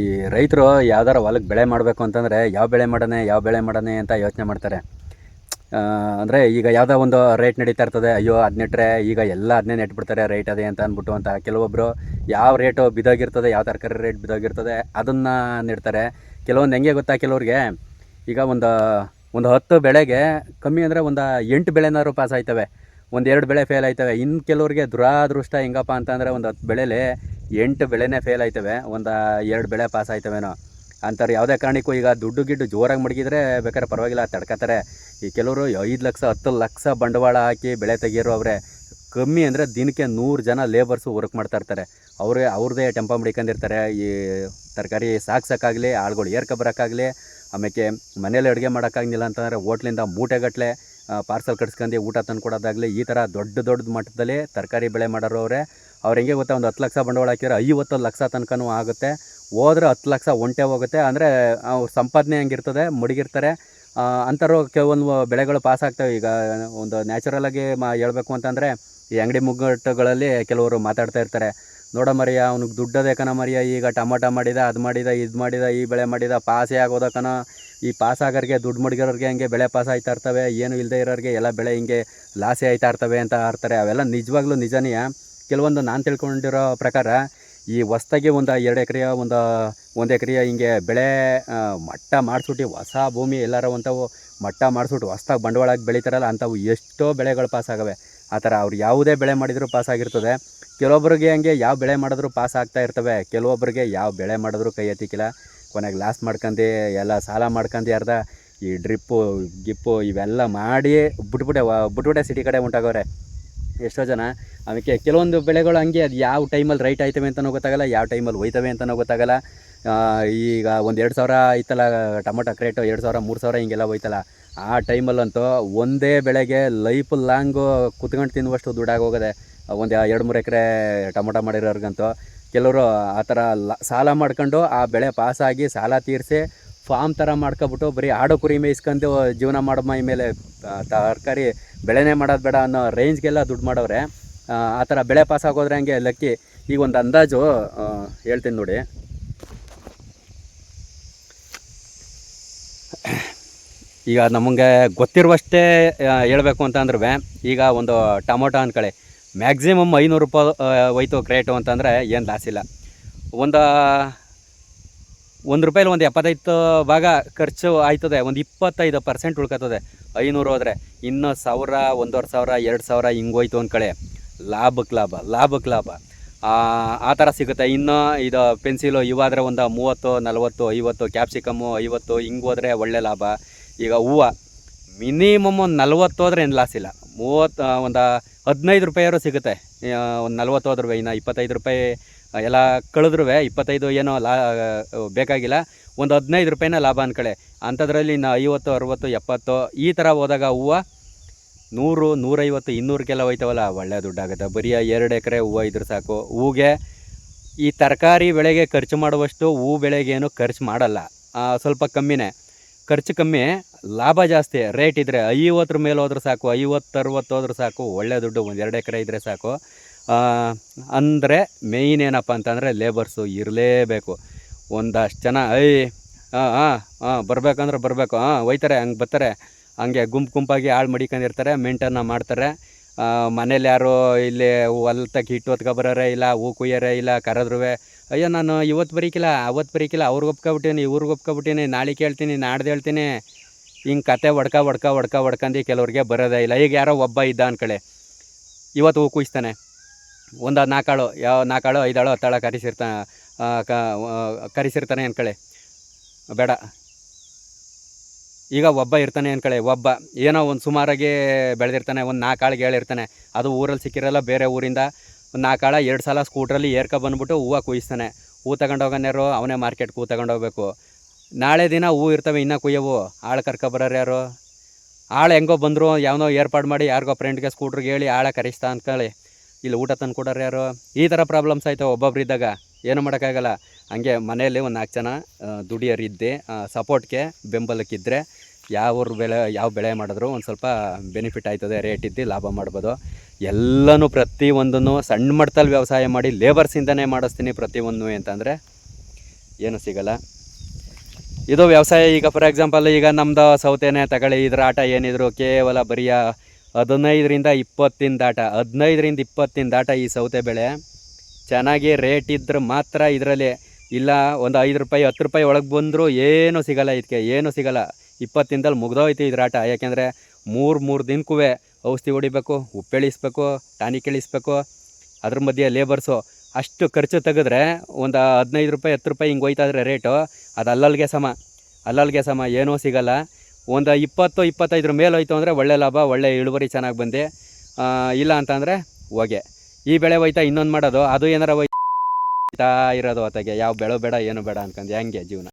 ಈ ರೈತರು ಯಾವ್ದಾರ ಹೊಲಕ್ಕೆ ಬೆಳೆ ಮಾಡಬೇಕು ಅಂತಂದರೆ ಯಾವ ಬೆಳೆ ಮಾಡೋಣ ಯಾವ ಬೆಳೆ ಮಾಡೋಣ ಅಂತ ಯೋಚನೆ ಮಾಡ್ತಾರೆ. ಅಂದರೆ ಈಗ ಯಾವುದೋ ಒಂದು ರೇಟ್ ನಡೀತಾ ಇರ್ತದೆ, ಅಯ್ಯೋ ಅದು ನೆಟ್ಟರೆ ಈಗ ಎಲ್ಲ ಅದನ್ನೇ ನೆಟ್ಬಿಡ್ತಾರೆ ರೇಟ್ ಅದೇ ಅಂತ ಅಂದ್ಬಿಟ್ಟು ಅಂತ ಕೆಲವೊಬ್ಬರು ಯಾವ ರೇಟು ಬಿದ್ದೋಗಿರ್ತದೆ, ಯಾವ ತರಕಾರಿ ರೇಟ್ ಬಿದ್ದೋಗಿರ್ತದೆ ಅದನ್ನು ನೆಡ್ತಾರೆ. ಕೆಲವೊಂದು ಹೆಂಗೆ ಗೊತ್ತಾ ಕೆಲವ್ರಿಗೆ? ಈಗ ಒಂದು ಒಂದು ಹತ್ತು ಬೆಳೆಗೆ ಕಮ್ಮಿ ಅಂದರೆ ಒಂದು ಎಂಟು ಬೆಳೆನಾದ್ರು ಪಾಸ್ ಆಯ್ತವೆ. ಒಂದು ಎರಡು ಬೆಳೆ ಫೇಲ್ ಆಯ್ತವೆ. ಇನ್ನು ಕೆಲವ್ರಿಗೆ ದುರಾದೃಷ್ಟ ಹೆಂಗಪ್ಪ ಅಂತಂದರೆ ಒಂದು ಹತ್ತು ಬೆಳೆಲಿ ಎಂಟು ಬೆಳೆನೇ ಫೇಲ್ ಆಯ್ತವೆ, ಒಂದು ಎರಡು ಬೆಳೆ ಪಾಸ್ ಆಯ್ತವೇನೋ. ಅಂತಾರೆ ಯಾವುದೇ ಕಾರಣಕ್ಕೂ ಈಗ ದುಡ್ಡು ಗಿಡ್ಡು ಜೋರಾಗಿ ಮಡಗಿದ್ರೆ ಬೇಕಾದ್ರೆ ಪರವಾಗಿಲ್ಲ, ತಡ್ಕೊತಾರೆ. ಈ ಕೆಲವರು ಐದು ಲಕ್ಷ, ಹತ್ತು ಲಕ್ಷ ಬಂಡವಾಳ ಹಾಕಿ ಬೆಳೆ ತೆಗಿಯೋರು ಅವರೇ ಕಮ್ಮಿ ಅಂದರೆ ದಿನಕ್ಕೆ ನೂರು ಜನ ಲೇಬರ್ಸು ವರ್ಕ್ ಮಾಡ್ತಾ ಇರ್ತಾರೆ. ಅವರೇ ಅವ್ರದ್ದೇ ಟೆಂಪ ಮಡಿಕೊಂಡಿರ್ತಾರೆ. ಈ ತರಕಾರಿ ಸಾಕ್ಸೋಕ್ಕಾಗಲಿ, ಆಳುಗಳು ಏರ್ಕ ಬರೋಕ್ಕಾಗಲಿ ಆಮೇಲೆ ಮನೇಲಿ ಅಡುಗೆ ಮಾಡೋಕ್ಕಾಗಲಿಲ್ಲ ಅಂತಂದರೆ ಹೋಟ್ಲಿಂದ ಮೂಟೆಗಟ್ಟಲೆ ಪಾರ್ಸಲ್ ಕಟ್ಸ್ಕೊಂಡು ಊಟ ತಂದು ಕೊಡೋದಾಗಲಿ ಈ ಥರ ದೊಡ್ಡ ದೊಡ್ಡ ಮಟ್ಟದಲ್ಲಿ ತರಕಾರಿ ಬೆಳೆ ಮಾಡೋರು ಅವರೇ. ಹೆಂಗೆ ಗೊತ್ತಾ, ಒಂದು ಹತ್ತು ಲಕ್ಷ ಬಂಡವಾಳ ಹಾಕಿದ್ರೆ ಐವತ್ತು ಲಕ್ಷ ತನಕನೂ ಆಗುತ್ತೆ. ಹೋದ್ರೆ ಹತ್ತು ಲಕ್ಷ ಒಂಟೆ ಹೋಗುತ್ತೆ. ಅಂದರೆ ಅವ್ರ ಸಂಪಾದನೆ ಹೆಂಗಿರ್ತದೆ, ಮಡಗಿರ್ತಾರೆ. ಅಂಥವ್ರು ಕೆಲವೊಂದು ಬೆಳೆಗಳು ಪಾಸ್ ಆಗ್ತವೆ. ಈಗ ಒಂದು ನ್ಯಾಚುರಲಾಗಿ ಮಾ, ಹೇಳಬೇಕು ಅಂತಂದರೆ, ಈ ಅಂಗಡಿ ಮುಗ್ಗಟ್ಟುಗಳಲ್ಲಿ ಕೆಲವರು ಮಾತಾಡ್ತಾ ಇರ್ತಾರೆ. ನೋಡ ಮರಿಯ, ಅವ್ನಿಗೆ ದುಡ್ಡದೇ ಕಣ ಮರಿಯ, ಈಗ ಟಮಾಟ ಮಾಡಿದ, ಅದು ಮಾಡಿದ, ಇದು ಮಾಡಿದ, ಈ ಬೆಳೆ ಮಾಡಿದ, ಪಾಸೇ ಆಗೋದ ಈ ಪಾಸ್ ಆಗೋರಿಗೆ ದುಡ್ಡು ಮಡಗಿರೋರಿಗೆ ಹಂಗೆ ಬೆಳೆ ಪಾಸ್ ಆಯ್ತಾ ಇರ್ತವೆ, ಏನು ಇಲ್ಲದೆ ಇರೋರಿಗೆ ಎಲ್ಲ ಬೆಳೆ ಹಿಂಗೆ ಲಾಸೇ ಆಯ್ತಾ ಇರ್ತವೆ ಅಂತ ಆಡ್ತಾರೆ. ಅವೆಲ್ಲ ನಿಜವಾಗ್ಲೂ ನಿಜನೇ. ಕೆಲವೊಂದು ನಾನು ತಿಳ್ಕೊಂಡಿರೋ ಪ್ರಕಾರ, ಈ ಹೊಸ್ದಾಗಿ ಒಂದು ಎರಡು ಎಕರೆಯ, ಒಂದು ಒಂದು ಎಕರೆಯ ಹಿಂಗೆ ಬೆಳೆ ಮಟ್ಟ ಮಾಡಿಸ್ಬಿಟ್ಟು ಹೊಸ ಭೂಮಿ ಎಲ್ಲಾರ ಅಂಥವು ಮಟ್ಟ ಮಾಡಿಸ್ಬಿಟ್ಟು ಹೊಸ್ದಾಗಿ ಬಂಡವಾಳಕ್ಕೆ ಬೆಳೀತಾರಲ್ಲ ಅಂಥವು ಎಷ್ಟೋ ಬೆಳೆಗಳು ಪಾಸ್ ಆಗವೆ ಆ ಥರ ಅವ್ರು ಯಾವುದೇ ಬೆಳೆ ಮಾಡಿದರೂ ಪಾಸ್ ಆಗಿರ್ತದೆ. ಕೆಲವೊಬ್ಬರಿಗೆ ಹಂಗೆ ಯಾವ ಬೆಳೆ ಮಾಡಿದ್ರು ಪಾಸ್ ಆಗ್ತಾ ಇರ್ತವೆ. ಕೆಲವೊಬ್ಬರಿಗೆ ಯಾವ ಬೆಳೆ ಮಾಡಿದ್ರು ಕೈ ಎತ್ತಿಕ್ಕಿಲ್ಲ. ಕೊನೆಗೆ ಲಾಸ್ ಮಾಡ್ಕೊಂಡು ಎಲ್ಲ ಸಾಲ ಮಾಡ್ಕೊಂಡು ಅರ್ಧ. ಈ ಡ್ರಿಪ್ಪು ಗಿಪ್ಪು ಇವೆಲ್ಲ ಮಾಡಿ ಬಿಟ್ಬಿಟ್ಟೆ ಬಿಟ್ಬಿಟ್ಟೆ ಸಿಟಿ ಕಡೆ ಉಂಟಾಗವ್ರೆ ಎಷ್ಟೋ ಜನ. ಅದಕ್ಕೆ ಕೆಲವೊಂದು ಬೆಳೆಗಳು ಹಂಗೆ, ಅದು ಯಾವ ಟೈಮಲ್ಲಿ ರೈಟ್ ಆಯ್ತವೆ ಅಂತಲೂ ಗೊತ್ತಾಗಲ್ಲ, ಯಾವ ಟೈಮಲ್ಲಿ ಹೋಯ್ತವೆ ಅಂತಲೂ ಗೊತ್ತಾಗಲ್ಲ. ಈಗ ಒಂದು ಎರಡು ಸಾವಿರ ಐತಲ್ಲ, ಟೊಮೊಟೊ ಕ್ರೇಟು ಎರಡು ಸಾವಿರ, ಮೂರು ಸಾವಿರ ಹಿಂಗೆಲ್ಲ ಹೋಯ್ತಲ್ಲ. ಆ ಟೈಮಲ್ಲಂತೂ ಒಂದೇ ಬೆಳೆಗೆ ಲೈಫ್ ಲಾಂಗು ಕುತ್ಕೊಂಡು ತಿನ್ನುವಷ್ಟು ದುಡ್ಡಾಗೋಗದೆ ಒಂದು ಎರಡು ಮೂರು ಎಕರೆ ಟೊಮೊಟೊ ಮಾಡಿರೋರ್ಗಂತೂ ಕೆಲವರು ಆ ಥರ ಲ- ಸಾಲ ಮಾಡ್ಕೊಂಡು ಆ ಬೆಳೆ ಪಾಸಾಗಿ ಸಾಲ ತೀರಿಸಿ ಫಾರ್ಮ್ ಥರ ಮಾಡ್ಕೊಬಿಟ್ಟು ಬರೀ ಆಡು ಕುರಿ ಮೇಯಿಸ್ಕೊಂಡು ಜೀವನ ಮಾಡೋ ಮೈ ಮೇಲೆ ತರಕಾರಿ ಬೆಳೆನೇ ಮಾಡೋದು ಬೇಡ ಅನ್ನೋ ರೇಂಜ್ಗೆಲ್ಲ ದುಡ್ಡು ಮಾಡೋರೆ ಆ ಥರ ಬೆಳೆ ಪಾಸಾಗೋದ್ರೆ ಹಂಗೆ ಲಕ್ಕಿ. ಈಗ ಒಂದು ಅಂದಾಜು ಹೇಳ್ತೀನಿ ನೋಡಿ. ಈಗ ನಮಗೆ ಗೊತ್ತಿರುವಷ್ಟೇ ಹೇಳಬೇಕು ಅಂತ ಅಂದ್ರೆ ಈಗ ಒಂದು ಟೊಮೊಟೊ ಕಳೆ ಮ್ಯಾಕ್ಸಿಮಮ್ ಐನೂರು ರೂಪಾಯಿ ಹೋಯ್ತು ಕ್ರೇಟು ಅಂತಂದರೆ ಏನು ಲಾಸ್ ಇಲ್ಲ. ಒಂದು ಒಂದು ರೂಪಾಯಲ್ಲಿ ಒಂದು ಎಪ್ಪತ್ತೈದು ಭಾಗ ಖರ್ಚು ಆಯ್ತದೆ, ಒಂದು ಇಪ್ಪತ್ತೈದು ಪರ್ಸೆಂಟ್ ಉಳ್ಕೊತದೆ ಐನೂರು ಹೋದರೆ ಇನ್ನೂ ಸಾವಿರ, ಒಂದೂವರೆ ಸಾವಿರ, ಎರಡು ಸಾವಿರ ಹಿಂಗೆ ಹೋಯ್ತು ಅಂದ್ಕಳೆ. ಲಾಭಕ್ಕೆ ಲಾಭ ಲಾಭಕ್ಕೆ ಲಾಭ. ಆ ಥರ ಸಿಗುತ್ತೆ. ಇನ್ನು ಇದು ಪೆನ್ಸಿಲು ಇವಾದರೆ ಒಂದು ಮೂವತ್ತು, ನಲವತ್ತು, ಐವತ್ತು ಕ್ಯಾಪ್ಸಿಕಮ್ಮು ಐವತ್ತು ಹಿಂಗೆ ಹೋದರೆ ಒಳ್ಳೆ ಲಾಭ. ಈಗ ಹೂವು ಮಿನಿಮಮ್ ಒಂದು ನಲ್ವತ್ತು ಹೋದ್ರೆ ಏನು ಲಾಸ್ ಇಲ್ಲ. ಮೂವತ್ತು ಒಂದು ಹದಿನೈದು ರೂಪಾಯಿಯವರು ಸಿಗುತ್ತೆ. ಒಂದು ನಲ್ವತ್ತು ಹೋದ್ರೆ ಇನ್ನು ಇಪ್ಪತ್ತೈದು ರೂಪಾಯಿ ಎಲ್ಲ ಕಳೆದ್ರೂ ಇಪ್ಪತ್ತೈದು ಏನೋ ಲಾ ಬೇಕಾಗಿಲ್ಲ. ಒಂದು ಹದಿನೈದು ರೂಪಾಯಿನ ಲಾಭ ಅನ್ಕಳೆ ಅಂಥದ್ರಲ್ಲಿ ಇನ್ನು ಐವತ್ತು, ಅರುವತ್ತು, ಎಪ್ಪತ್ತು, ಈ ಥರ ಹೋದಾಗ ಹೂವು ನೂರು, ನೂರೈವತ್ತು, ಇನ್ನೂರಕ್ಕೆಲ್ಲ ಹೋಯ್ತವಲ್ಲ, ಒಳ್ಳೆ ದುಡ್ಡಾಗುತ್ತೆ. ಬರೀ ಎರಡು ಎಕರೆ ಹೂವು ಇದ್ರೆ ಸಾಕು. ಹೂಗೆ ಈ ತರಕಾರಿ ಬೆಳೆಗೆ ಖರ್ಚು ಮಾಡುವಷ್ಟು ಹೂ ಬೆಳೆಗೇನು ಖರ್ಚು ಮಾಡಲ್ಲ. ಸ್ವಲ್ಪ ಕಮ್ಮಿನೇ. ಖರ್ಚು ಕಮ್ಮಿ, ಲಾಭ ಜಾಸ್ತಿ. ರೇಟ್ ಇದ್ದರೆ ಐವತ್ತರ ಮೇಲೆ ಹೋದ್ರೆ ಸಾಕು ಐವತ್ತು ಅರವತ್ತು ಹೋದ್ರೆ ಸಾಕು, ಒಳ್ಳೆ ದುಡ್ಡು ಒಂದು ಎರಡು ಎಕರೆ ಇದ್ದರೆ ಸಾಕು. ಅಂದರೆ ಮೇಯ್ನ್ ಏನಪ್ಪ ಅಂತಂದರೆ ಲೇಬರ್ಸು ಇರಲೇಬೇಕು. ಒಂದಷ್ಟು ಜನ ಐ ಹಾಂ ಹಾಂ ಹಾಂ ಬರಬೇಕಂದ್ರೆ ಬರಬೇಕು. ಹಾಂ ಒಯ್ತಾರೆ, ಹಂಗೆ ಬರ್ತಾರೆ ಹಂಗೆ ಗುಂಪು ಗುಂಪಾಗಿ ಆಳು ಮಡಿಕೊಂಡಿರ್ತಾರೆ ಮೇಂಟನ್ನ ಮಾಡ್ತಾರೆ. ಮನೇಲಿ ಯಾರು ಇಲ್ಲಿ ಹೊಲ್ತಕ್ಕೆ ಹಿಟ್ಟು ಹೊತ್ಕೊ ಬರೋರೆ ಇಲ್ಲ, ಹೂ ಕುಯ್ಯೋರೆ ಇಲ್ಲ ಕರೆದ್ರು ಅಯ್ಯೋ, ನಾನು ಇವತ್ತು ಬರೀಕಿಲ್ಲ, ಅವತ್ತು ಬರೀಕಿಲ್ಲ, ಅವ್ರಿಗೆ ಒಪ್ಕೊಬಿಟ್ಟೀನಿ, ಇವ್ರಿಗೆ ಒಪ್ಕೊಬಿಟ್ಟೀನಿ, ನಾಳೆ ಕೇಳ್ತೀನಿ, ನಾಡ್ದು ಹೇಳ್ತೀನಿ. ಹಿಂಗೆ ಕತೆ ಒಡ್ಕ ಒಡ್ಕ ಒಡ್ಕ, ಒಡ್ಕಂದು ಕೆಲವ್ರಿಗೆ ಬರೋದೇ ಇಲ್ಲ. ಈಗ ಯಾರೋ ಒಬ್ಬ ಇದ್ದ ಅನ್ಕಳೆ. ಇವತ್ತು ಹೂ ಕುಯಿಸ್ತಾನೆ. ಒಂದು ನಾಲ್ಕಾಳು ಯಾವ ನಾಲ್ಕಾಳು ಐದಾಳು, ಹತ್ತಾಳು ಕರೆಸಿರ್ತ ಕರೆಸಿರ್ತಾನೆ ಅನ್ಕಳೆ. ಬೇಡ. ಈಗ ಒಬ್ಬ ಇರ್ತಾನೆ ಅನ್ಕಳೆ, ಒಬ್ಬ. ಏನೋ ಒಂದು ಸುಮಾರಾಗಿ ಬೆಳೆದಿರ್ತಾನೆ, ಒಂದು ನಾಲ್ಕು ಆಳಿಗೆ ಹೇಳಿರ್ತಾನೆ. ಅದು ಊರಲ್ಲಿ ಸಿಕ್ಕಿರಲ್ಲ, ಬೇರೆ ಊರಿಂದ. ಒಂದು ನಾಲ್ಕು ಆಳ ಎರಡು ಸಲ ಸ್ಕೂಟ್ರಲ್ಲಿ ಏರ್ಕೊ ಬಂದ್ಬಿಟ್ಟು ಹೂವು ಕುಯ್ಸ್ತಾನೆ. ಹೂ ತಗೊಂಡೋಗನ್ಯಾರು ಅವನೇ ಮಾರ್ಕೆಟ್ಗೆ ಹೂ ತಗೊಂಡೋಗ್ಬೇಕು ನಾಳೆ ದಿನ ಹೂ ಇರ್ತವೆ, ಇನ್ನೂ ಕುಯ್ಯವು. ಆಳು ಕರ್ಕೊ ಬರೋರು ಯಾರು? ಆಳು ಹೆಂಗೋ ಬಂದರು, ಯಾವನೋ ಏರ್ಪಾಡು ಮಾಡಿ ಯಾರಿಗೋ ಫ್ರೆಂಡ್ಗೆ ಸ್ಕೂಟ್ರಿಗೆ ಹೇಳಿ ಆಳ ಕರೆಸ್ತಾ ಅಂದ್ಕೊಳ್ಳಿ ಇಲ್ಲಿ ಊಟ ತಂದು ಕೊಡೋರು ಯಾರು? ಈ ಥರ ಪ್ರಾಬ್ಲಮ್ಸ್ ಆಯ್ತಾವೆ ಒಬ್ಬೊಬ್ರು ಇದ್ದಾಗ? ಏನು ಮಾಡೋಕ್ಕಾಗಲ್ಲ. ಹಂಗೆ ಮನೆಯಲ್ಲಿ ಒಂದು ನಾಲ್ಕು ಜನ ದುಡಿಯೋರು ದುಡಿಯೋರಿದ್ದೆ ಸಪೋರ್ಟ್ಗೆ ಬೆಂಬಲಕ್ಕಿದ್ದರೆ ಯಾವ ಬೆಳೆ ಯಾವ ಬೆಳೆ ಮಾಡಿದ್ರು ಒಂದು ಸ್ವಲ್ಪ ಬೆನಿಫಿಟ್ ಆಯ್ತದೆ, ರೇಟ್ ಇದ್ದು ಲಾಭ ಮಾಡ್ಬೋದು. ಎಲ್ಲನೂ ಪ್ರತಿಯೊಂದನ್ನು ಸಣ್ಣ ಮಟ್ಟದಲ್ಲಿ ವ್ಯವಸಾಯ ಮಾಡಿ ಲೇಬರ್ಸಿಂದನೇ ಮಾಡಿಸ್ತೀನಿ ಪ್ರತಿಯೊಂದು ಅಂತಂದರೆ ಏನು ಸಿಗಲ್ಲ. ಇದು ವ್ಯವಸಾಯ ಈಗ ಫಾರ್ ಎಕ್ಸಾಂಪಲ್ ಈಗ ನಮ್ಮದು ಸೌತೆನೇ ತಗೊಳ್ಳಿ, ಇದ್ರ ಆಟ ಏನಿದ್ರು ಕೇವಲ ಬರೀ ಹದಿನೈದರಿಂದ ಇಪ್ಪತ್ತಿನ ದಾಟ ಹದಿನೈದರಿಂದ ಇಪ್ಪತ್ತಿನ ದಾಟ ಈ ಸೌತೆ ಬೆಳೆ. ಚೆನ್ನಾಗಿ ರೇಟ್ ಇದ್ರೆ ಮಾತ್ರ ಇದರಲ್ಲಿ ಇಲ್ಲ ಒಂದು ಐದು ರೂಪಾಯಿ, ಹತ್ತು ರೂಪಾಯಿ ಒಳಗೆ ಬಂದರೂ ಏನೂ ಸಿಗಲ್ಲ ಇದಕ್ಕೆ, ಏನೂ ಸಿಗಲ್ಲ. ಇಪ್ಪತ್ತಿಂದಲ್ಲಿ ಮುಗ್ದೋಯ್ತು ಇದ್ರ ಆಟ, ಯಾಕೆಂದರೆ ಮೂರು ಮೂರು ದಿನಕ್ಕೂ ಔಷಧಿ ಹೊಡಿಬೇಕು ಉಪ್ಪೆಳಿಸ್ಬೇಕು ಟಾನಿಕ್ ಇಳಿಸ್ಬೇಕು ಅದ್ರ ಮಧ್ಯೆ ಲೇಬರ್ಸು ಅಷ್ಟು ಖರ್ಚು ತೆಗೆದ್ರೆ ಒಂದು ಹದಿನೈದು ರೂಪಾಯಿ, ಹತ್ತು ರೂಪಾಯಿ ಹಿಂಗೆ ಹೋಯ್ತಾದ್ರೆ ರೇಟು ಅದು ಅಲ್ಲಲ್ಲಿಗೆ ಸಮ. ಅಲ್ಲಲ್ಲಿಗೆ ಸಮ. ಏನೂ ಸಿಗಲ್ಲ. ಒಂದು ಇಪ್ಪತ್ತು, ಇಪ್ಪತ್ತೈದ್ರ ಮೇಲೆ ಹೋಯ್ತು ಅಂದರೆ ಒಳ್ಳೆ ಲಾಭ, ಒಳ್ಳೆ ಇಳುವರಿ ಚೆನ್ನಾಗಿ ಬಂದು ಇಲ್ಲ ಅಂತಂದರೆ ಹೋಗೆ. ಈ ಬೆಳೆ ಹೋಯ್ತಾ ಇನ್ನೊಂದು ಮಾಡೋದು, ಅದು ಏನಾರ ಹೋಯ್ತಾ ಇರೋದು ಹೊತ್ತಿಗೆ ಯಾವ ಬೆಳೆ ಬೇಡ, ಏನು ಬೇಡ ಅಂದ್ಕೊಂಡು ಹೆಂಗೆ ಜೀವನ?